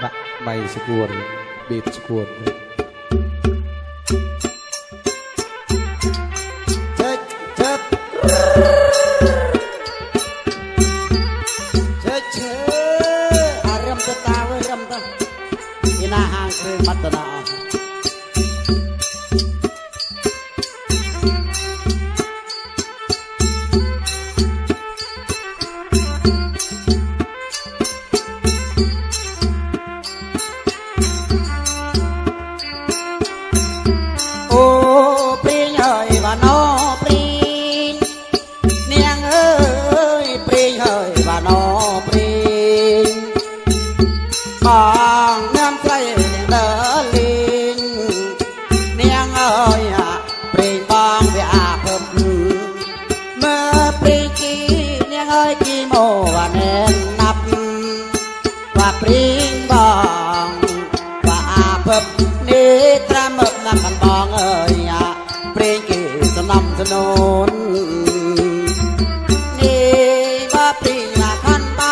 ដាក់បៃស្គួនបៀបស្គួន អើយគីមកអានេនណាប់ថាព្រីងបងថាអាភពនេះត្រាំមកណាក់បងអើយអាព្រីងគេសំណំសនូននេះបាព្រីងណាខានប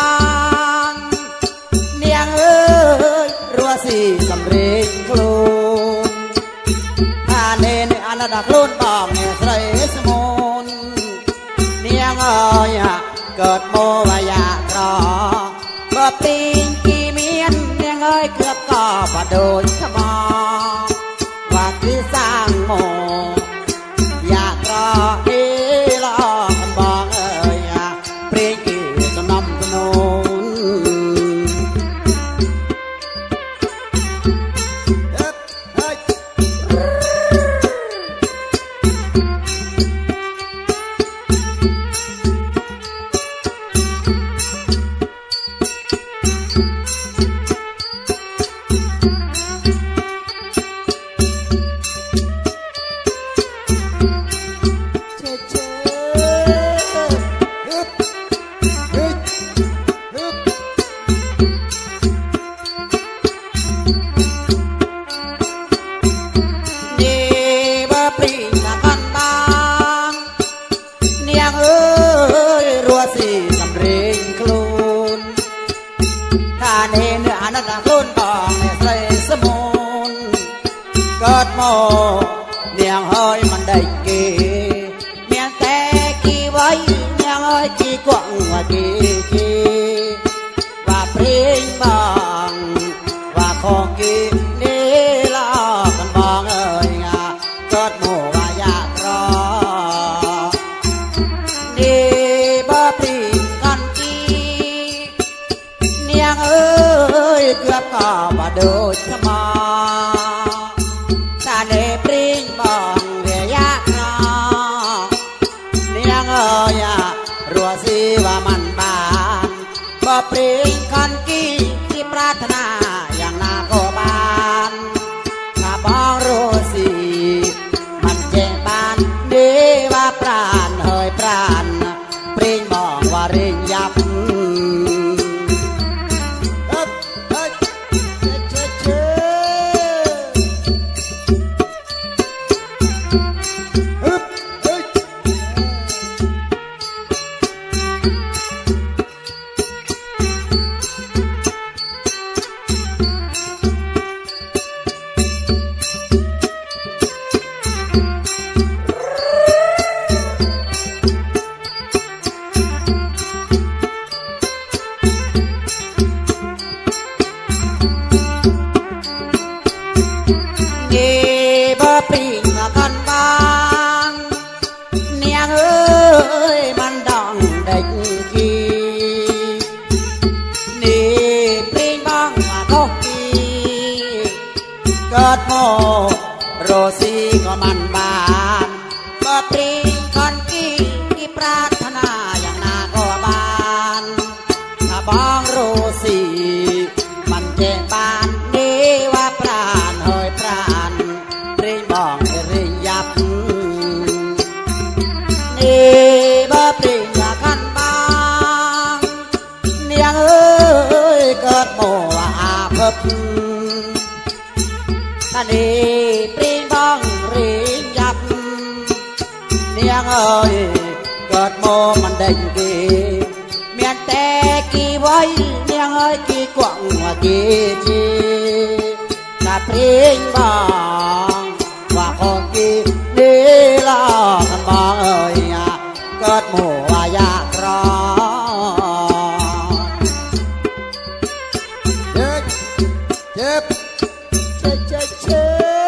ងនាងអើយរស់ស៊ីសំរេងខ្លួនថានេនអាណដាខ្លួន เอ้ยเกือบก็บาโดนขมอว่าคือสร้างโม สำเร็จครูนถ้าเนเนื้ออนัตตาคลูน ดูสมอตาเนปรียกน้องคอ๋ยรู้สีว่ามันบานกี้ที่ปรารถนาอย่างนาโกบานถ้าบองรู้สีมันเจ็บบานดีว่าปราณเฮยปราณปรีงบ เอ้ยมันดังเด็กกีนี่พี่น้องมาดอกกีเกิดโมโรซีก็มันบานเปิรี ยังเอ้ยเกิดโมอาเพบตานีปรีนบ้องรีนยับเนียงเอ้ยเกิดโมมันเด่นกีเมียนแต่กี่ไว้เนียงเอ้ยกี่กว่างกี่จีตาปรีนบ้องว่าของกี่ เจ็บเจ็เจ็บ